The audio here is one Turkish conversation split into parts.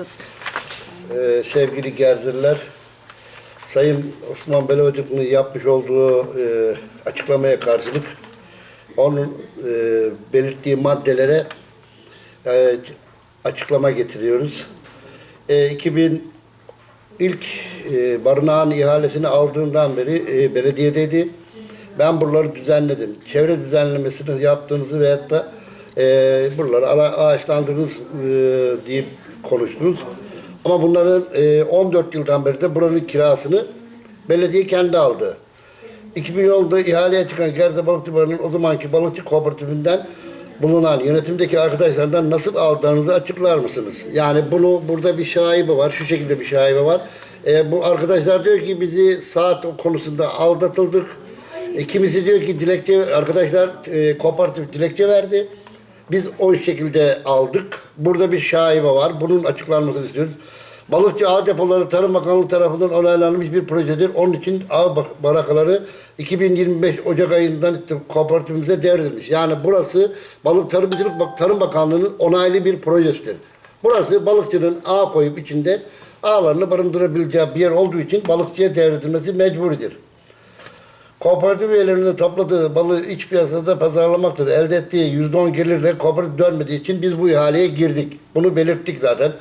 Ee, sevgili Gerzirler, Sayın Osman Belovacık'ın yapmış olduğu e, açıklamaya karşılık onun e, belirttiği maddelere e, açıklama getiriyoruz. E, 2000 ilk e, barınağın ihalesini aldığından beri e, belediyedeydi. Ben buraları düzenledim. Çevre düzenlemesini yaptığınızı veyahut da e, buraları ağaçlandırdınız e, deyip konuştunuz. Ama bunların e, 14 yıldan beri de buranın kirasını belediye kendi aldı. 2010'da ihaleye çıkan Gerze Balıkçı Barı'nın o zamanki balıkçı kooperatifinden bulunan yönetimdeki arkadaşlardan nasıl aldığınızı açıklar mısınız? Yani bunu burada bir şaibe var, şu şekilde bir şaibe var. E, bu arkadaşlar diyor ki bizi saat konusunda aldatıldık. E, kimisi diyor ki dilekçe, arkadaşlar e, kooperatif dilekçe verdi. Biz o şekilde aldık. Burada bir şaibe var. Bunun açıklanmasını istiyoruz. Balıkçı Ağ Depoları Tarım Bakanlığı tarafından onaylanmış bir projedir. Onun için ağ barakaları 2025 Ocak ayından kooperatifimize devredilmiş. Yani burası Balık Tarımcılık Tarım Bakanlığı'nın onaylı bir projesidir. Burası balıkçının ağ koyup içinde ağlarını barındırabileceği bir yer olduğu için balıkçıya devredilmesi mecburidir. Kooperatif üyelerinin topladığı balığı iç piyasada pazarlamaktır. Elde ettiği %10 gelirle kooperatif dönmediği için biz bu ihaleye girdik. Bunu belirttik zaten.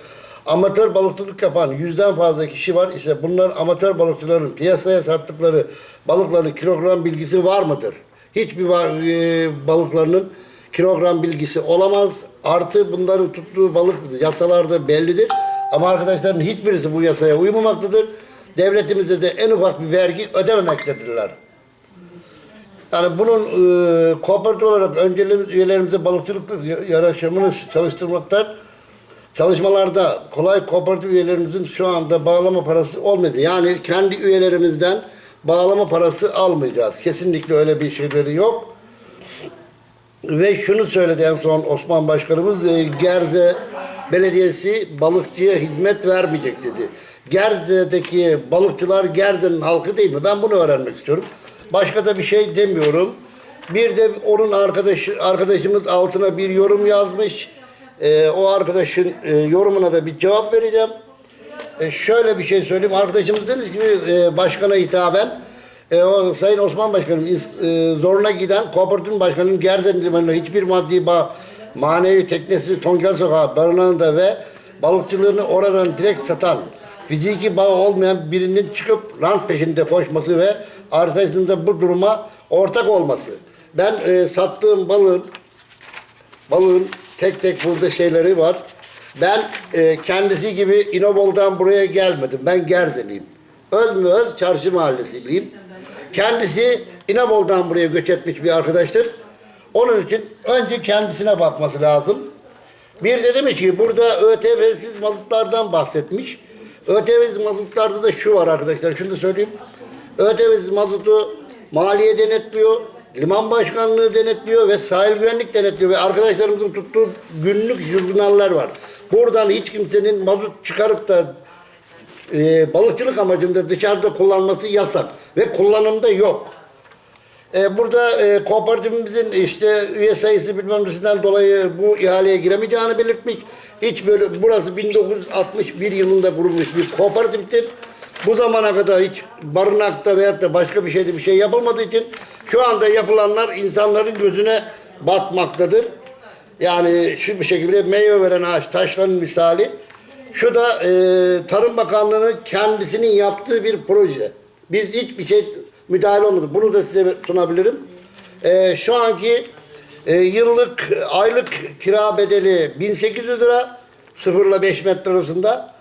Amatör balıkçılık yapan yüzden fazla kişi var ise bunlar amatör balıkçıların piyasaya sattıkları balıkların kilogram bilgisi var mıdır? Hiçbir va- e, balıklarının kilogram bilgisi olamaz. Artı bunların tuttuğu balık yasalarda bellidir. Ama arkadaşların hiçbirisi bu yasaya uymamaktadır. Devletimize de en ufak bir vergi ödememektedirler. Yani bunun e, kooperatif olarak önceliğimiz üyelerimize balıkçılık yaraşımını çalıştırmaktan çalışmalarda kolay kooperatif üyelerimizin şu anda bağlama parası olmadı. Yani kendi üyelerimizden bağlama parası almayacağız. Kesinlikle öyle bir şeyleri yok. Ve şunu söyledi en son Osman Başkanımız, e, Gerze Belediyesi balıkçıya hizmet vermeyecek dedi. Gerze'deki balıkçılar Gerze'nin halkı değil mi? Ben bunu öğrenmek istiyorum. Başka da bir şey demiyorum. Bir de onun arkadaşı, arkadaşımız altına bir yorum yazmış. E, o arkadaşın e, yorumuna da bir cevap vereceğim. E, şöyle bir şey söyleyeyim. Arkadaşımız dedi ki e, başkana hitaben e, o Sayın Osman Başkanım e, zoruna giden kooperatif başkanının Gerzen limanına hiçbir maddi bağ, manevi teknesi Tonkel Sokağı barınağında ve balıkçılığını oradan direkt satan fiziki bağ olmayan birinin çıkıp rant peşinde koşması ve arkasında bu duruma ortak olması. Ben e, sattığım balığın balığın tek tek burada şeyleri var. Ben e, kendisi gibi İnobol'dan buraya gelmedim. Ben Gerzeliyim. Öz mü öz çarşı mahallesiliyim. Kendisi İnobol'dan buraya göç etmiş bir arkadaştır. Onun için önce kendisine bakması lazım. Bir de demiş ki burada ÖTV'siz mazotlardan bahsetmiş. ÖTV'siz mazotlarda da şu var arkadaşlar. Şunu söyleyeyim. ÖTV'siz mazotu maliye denetliyor. Liman başkanlığı denetliyor ve sahil güvenlik denetliyor ve arkadaşlarımızın tuttuğu günlük jurnaller var. Buradan hiç kimsenin mazot çıkarıp da e, balıkçılık amacında dışarıda kullanması yasak ve kullanımda yok. E, burada e, kooperatifimizin işte üye sayısı bilmem nesinden dolayı bu ihaleye giremeyeceğini belirtmiş. Hiç böyle burası 1961 yılında kurulmuş bir kooperatiftir. Bu zamana kadar hiç barınakta veyahut da başka bir şeyde bir şey yapılmadığı için şu anda yapılanlar insanların gözüne batmaktadır. Yani şu bir şekilde meyve veren ağaç taşların misali. Şu da e, Tarım Bakanlığı'nın kendisinin yaptığı bir proje. Biz hiçbir şey müdahale olmadı. Bunu da size sunabilirim. E, şu anki e, yıllık, aylık kira bedeli 1800 lira. 0 ile 5 metre arasında.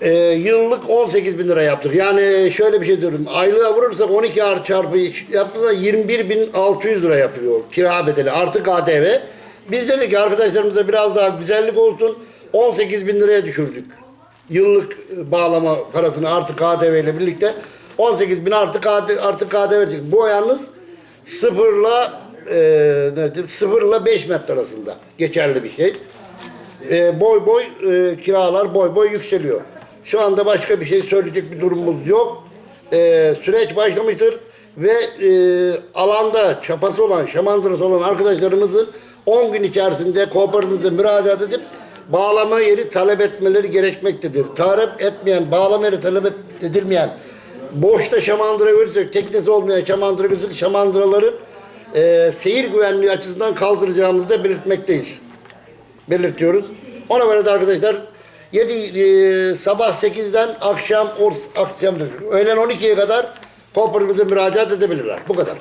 E, yıllık 18 bin lira yaptık. Yani şöyle bir şey diyorum. Aylığa vurursak 12 ar çarpı yaptığında 21.600 lira yapıyor kira bedeli artı KDV. Biz dedik ki arkadaşlarımıza biraz daha güzellik olsun. 18 bin liraya düşürdük. Yıllık e, bağlama parasını artı KDV ile birlikte 18 bin artı KDV, artı KDV dedik. Bu yalnız sıfırla e, ne diyeyim, sıfırla 5 metre arasında geçerli bir şey. E, boy boy e, kiralar boy boy yükseliyor. Şu anda başka bir şey söyleyecek bir durumumuz yok. E, süreç başlamıştır ve e, alanda çapası olan, şamandırası olan arkadaşlarımızın 10 gün içerisinde kooperatifimize müracaat edip bağlama yeri talep etmeleri gerekmektedir. Talep etmeyen, bağlama yeri talep edilmeyen, boşta şamandıra verirsek, teknesi olmayan şamandıra verirsek, şamandıraları e, seyir güvenliği açısından kaldıracağımızı da belirtmekteyiz. Belirtiyoruz. Ona göre de arkadaşlar 7 e, sabah 8'den akşam or, akşam öğlen 12'ye kadar Kooperatifimize müracaat edebilirler. Bu kadar.